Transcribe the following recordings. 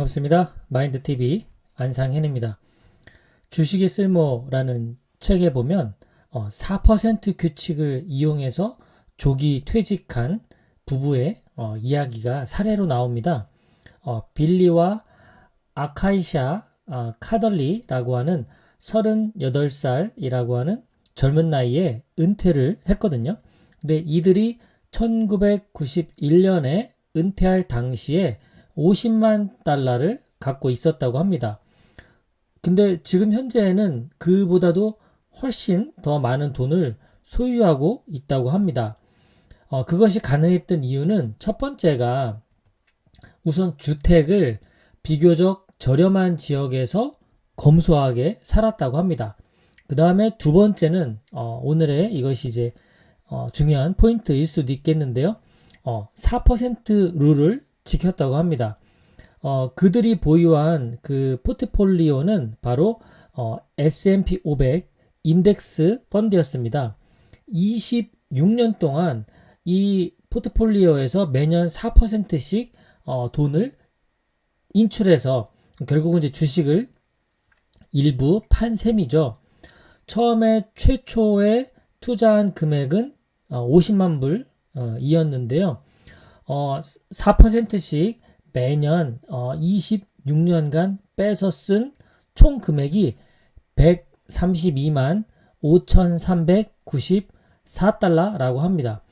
반갑습니다. 마인드TV 안상현입니다. 주식의 쓸모라는 책에 보면 어, 4% 규칙을 이용해서 조기 퇴직한 부부의 어, 이야기가 사례로 나옵니다. 어, 빌리와 아카이샤 아, 카덜리라고 하는 38살이라고 하는 젊은 나이에 은퇴를 했거든요. 근데 이들이 1991년에 은퇴할 당시에 50만 달러를 갖고 있었다고 합니다. 근데 지금 현재는 그보다도 훨씬 더 많은 돈을 소유하고 있다고 합니다. 어, 그것이 가능했던 이유는 첫 번째가 우선 주택을 비교적 저렴한 지역에서 검소하게 살았다고 합니다. 그 다음에 두 번째는 어, 오늘의 이것이 이제 어, 중요한 포인트일 수도 있겠는데요. 어, 4% 룰을 지켰다고 합니다. 어, 그들이 보유한 그 포트폴리오는 바로 어, S&P 500 인덱스 펀드였습니다. 26년 동안 이 포트폴리오에서 매년 4%씩 어, 돈을 인출해서 결국은 이제 주식을 일부 판 셈이죠. 처음에 최초에 투자한 금액은 어, 50만 불이었는데요. 어, 4%씩 매년 어, 26년간 빼서 쓴 총 금액이 132만 5,394달러라고 합니다.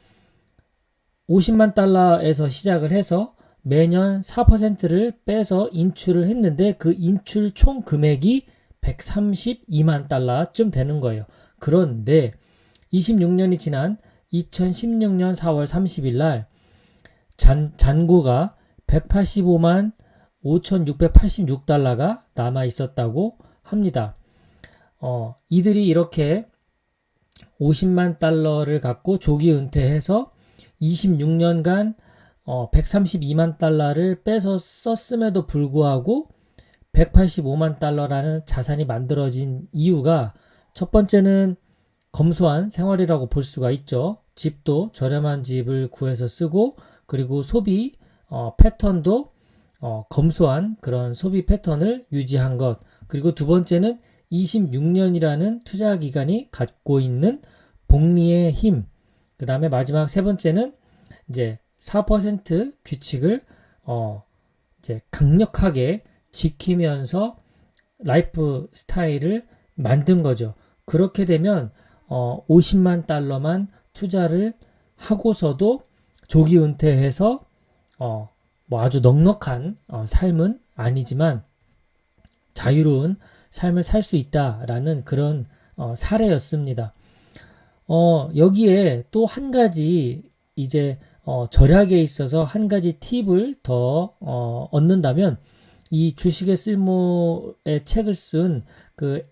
50만 달러에서 시작을 해서 매년 4%를 빼서 인출을 했는데 그 인출 총 금액이 132만 달러쯤 되는 거예요. 그런데 26년이 지난 2016년 4월 30일 날 잔, 잔고가 185만 5,686달러가 남아 있었다고 합니다. 어, 이들이 이렇게 50만 달러를 갖고 조기 은퇴해서 26년간 어, 132만 달러를 빼서 썼음에도 불구하고 185만 달러라는 자산이 만들어진 이유가 첫 번째는 검소한 생활이라고 볼 수가 있죠. 집도 저렴한 집을 구해서 쓰고 그리고 소비 어, 패턴도 어, 검소한 그런 소비 패턴을 유지한 것. 그리고 두 번째는 26년이라는 투자 기간이 갖고 있는 복리의 힘. 그 다음에 마지막 세 번째는 이제 4% 규칙을 어, 이제 강력하게 지키면서 라이프 스타일을 만든 거죠. 그렇게 되면 어, 50만 달러만 투자를 하고서도 조기 은퇴해서 어, 뭐 아주 넉넉한 어, 삶은 아니지만 자유로운 삶을 살 수 있다라는 그런 어, 사례였습니다. 어, 여기에 또 한 가지 이제 어, 절약에 있어서 한 가지 팁을 더 어, 얻는다면 이 주식의 쓸모의 책을 쓴 그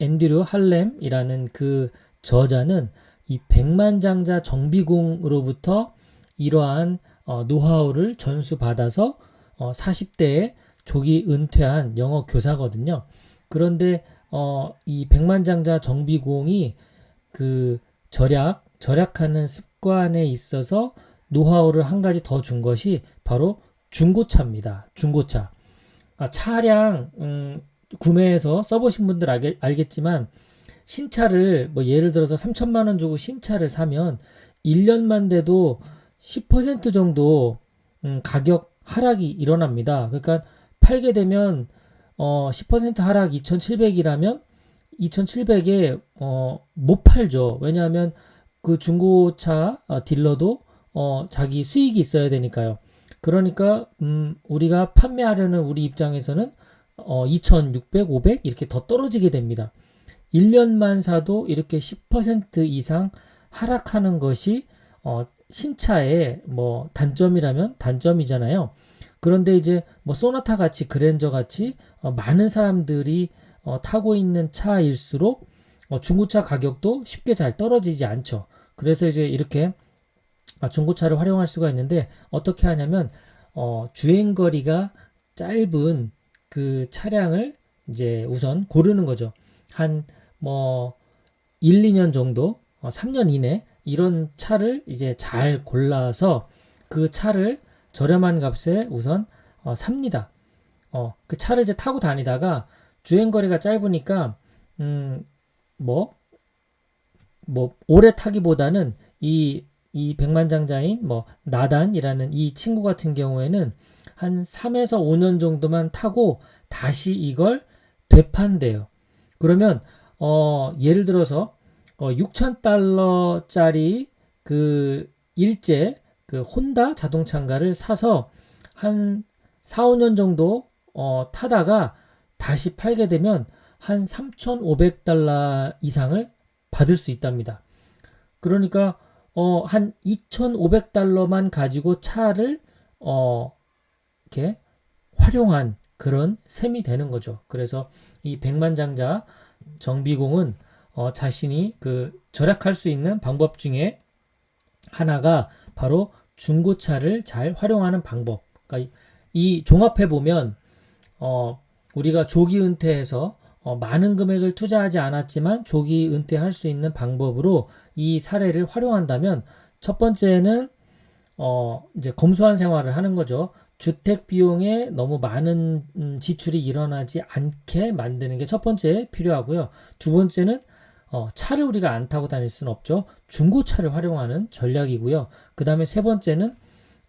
앤드류 할렘이라는 그 저자는 이 백만장자 정비공으로부터 이러한 어, 노하우를 전수받아서 어, 40대에 조기 은퇴한 영어 교사거든요. 그런데 어, 이 백만장자 정비공이 그 절약, 절약하는 습관에 있어서 노하우를 한 가지 더 준 것이 바로 중고차입니다. 중고차. 아, 차량 음, 구매해서 써보신 분들 알겠, 알겠지만 신차를 뭐 예를 들어서 3천만 원 주고 신차를 사면 1년만 돼도 10% 정도 음, 가격 하락이 일어납니다. 그러니까 팔게 되면 어, 10% 하락 2,700이라면 2,700에 어, 못 팔죠. 왜냐하면 그 중고차 어, 딜러도 어, 자기 수익이 있어야 되니까요. 그러니까 음, 우리가 판매하려는 우리 입장에서는 어, 2,600, 500 이렇게 더 떨어지게 됩니다. 1년만 사도 이렇게 10% 이상 하락하는 것이 어, 신차의 뭐 단점이라면 단점이잖아요. 그런데 이제 뭐 소나타 같이 그랜저 같이 어, 많은 사람들이 어, 타고 있는 차일수록 어, 중고차 가격도 쉽게 잘 떨어지지 않죠. 그래서 이제 이렇게 아, 중고차를 활용할 수가 있는데 어떻게 하냐면 어, 주행 거리가 짧은 그 차량을 이제 우선 고르는 거죠. 한 뭐 1, 2년 정도, 어, 3년 이내 이런 차를 이제 잘 골라서 그 차를 저렴한 값에 우선 어, 삽니다. 어, 그 차를 이제 타고 다니다가 주행 거리가 짧으니까 음, 뭐, 뭐 오래 타기보다는 이, 이 백만장자인 뭐 나단이라는 이 친구 같은 경우에는 한 3에서 5년 정도만 타고 다시 이걸 되판대요. 그러면 어, 예를 들어서 어, 6천 달러짜리 그 일제 그 혼다 자동차인가를 사서 한 4, 5년 정도 어, 타다가 다시 팔게 되면 한 3,500달러 이상을 받을 수 있답니다. 그러니까 어, 한 2,500달러만 가지고 차를 어, 이렇게 활용한 그런 셈이 되는 거죠. 그래서 이 백만장자 정비공은 어, 자신이 그 절약할 수 있는 방법 중에 하나가 바로 중고차를 잘 활용하는 방법. 그러니까 이, 이 종합해 보면 어, 우리가 조기 은퇴해서 어, 많은 금액을 투자하지 않았지만 조기 은퇴할 수 있는 방법으로 이 사례를 활용한다면 첫 번째는 어, 이제 검소한 생활을 하는 거죠. 주택 비용에 너무 많은 음, 지출이 일어나지 않게 만드는 게 첫 번째 필요하고요. 두 번째는 어, 차를 우리가 안 타고 다닐 수는 없죠. 중고차를 활용하는 전략이고요. 그 다음에 세 번째는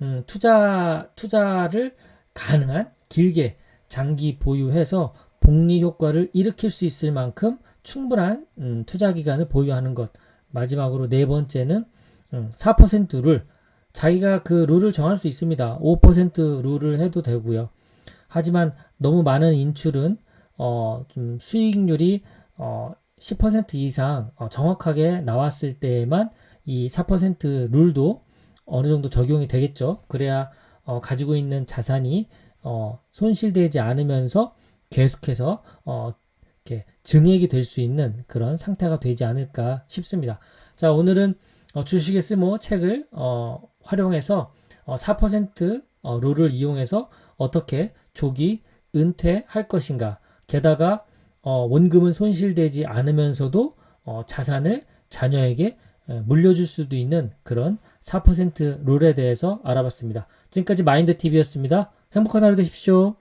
음, 투자 투자를 가능한 길게 장기 보유해서 복리 효과를 일으킬 수 있을 만큼 충분한 음, 투자 기간을 보유하는 것. 마지막으로 네 번째는 음, 4%를 자기가 그 룰을 정할 수 있습니다. 5% 룰을 해도 되고요. 하지만 너무 많은 인출은 어, 좀 수익률이 어, 10% 이상 어, 정확하게 나왔을 때에만 이 4% 룰도 어느 정도 적용이 되겠죠. 그래야 어, 가지고 있는 자산이 어, 손실되지 않으면서 계속해서 어, 이렇게 증액이 될 수 있는 그런 상태가 되지 않을까 싶습니다. 자, 오늘은 어, 주식의 쓸모 책을 어, 활용해서 어, 4% 어, 룰을 이용해서 어떻게 조기 은퇴할 것인가. 게다가 어, 원금은 손실되지 않으면서도 어, 자산을 자녀에게 에, 물려줄 수도 있는 그런 4% 룰에 대해서 알아봤습니다. 지금까지 마인드 TV였습니다. 행복한 하루 되십시오.